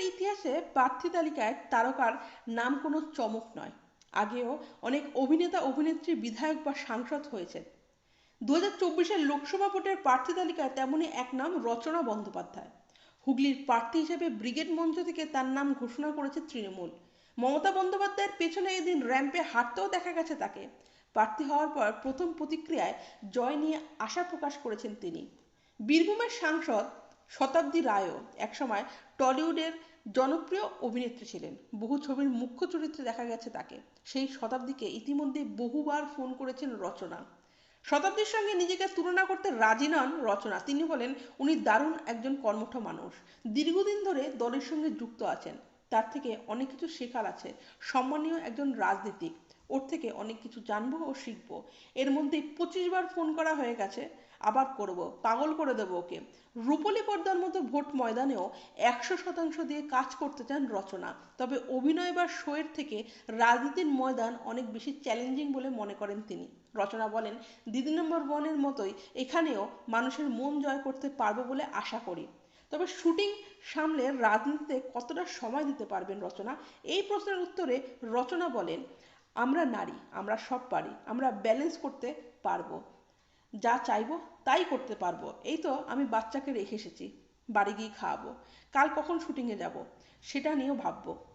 সিনেমার ইতিহাসে প্রার্থী তালিকায় তারকার নাম কোনো চমক নয়। আগেও অনেক অভিনেতা, অভিনেত্রী, বিধায়ক বা সাংসদ হয়েছেন। দু হাজার চব্বিশের লোকসভা ভোটের প্রার্থী তালিকায় তেমনই এক নাম রচনা বন্দ্যোপাধ্যায়। হুগলির প্রার্থী হিসেবে ব্রিগেড মঞ্চ থেকে তার নাম ঘোষণা করেছে তৃণমূল। মমতা বন্দ্যোপাধ্যায়ের পেছনে এদিন র্যাম্পে হাঁটতেও দেখা গেছে তাকে। প্রার্থী হওয়ার পর প্রথম প্রতিক্রিয়ায় জয় নিয়ে আশা প্রকাশ করেছেন তিনি। বীরভূমের সাংসদ শতাব্দী রায়ও একসময় টলিউডের জনপ্রিয় অভিনেত্রী ছিলেন। বহু ছবির মুখ্য চরিত্রে দেখা গেছে তাকে। সেই শতাব্দীকে ইতিমধ্যে বহুবার ফোন করেছেন রচনা। শতাব্দীর সঙ্গে নিজেকে তুলনা করতে রাজি নন রচনা। তিনি বলেন, উনি দারুণ একজন কর্মঠ মানুষ। দীর্ঘদিন ধরে দলের সঙ্গে যুক্ত আছেন। তার থেকে অনেক কিছু শেখার আছে। সম্মানীয় একজন রাজনীতিক। ওর থেকে অনেক কিছু জানব ও শিখব। এর মধ্যে পঁচিশ বার ফোন করা হয়ে গেছে, আবার করব, পাগল করে দেবো ওকে। রূপলী পর্দার মতো ভোট ময়দানেও একশো শতাংশ দিয়ে কাজ করতে চান রচনা। তবে অভিনয় বা শোয়ের থেকে রাজনীতির ময়দান অনেক বেশি চ্যালেঞ্জিং বলে মনে করেন তিনি। রচনা বলেন, দিদি নম্বর ওয়ানের মতোই এখানেও মানুষের মন জয় করতে পারব বলে আশা করি। তবে শুটিং সামলে রাজনীতিতে কতটা সময় দিতে পারবেন রচনা? এই প্রশ্নের উত্তরে রচনা বলেন আমরা নারী, আমরা সব পারি, আমরা ব্যালেন্স করতে পারব। যা চাইব তাই করতে পারব। এই তো আমি বাচ্চাকে রেখে এসেছি, বাড়ি গিয়ে খাওয়াবো। কাল কখন শুটিংয়ে যাব, সেটা নিয়েও ভাববো।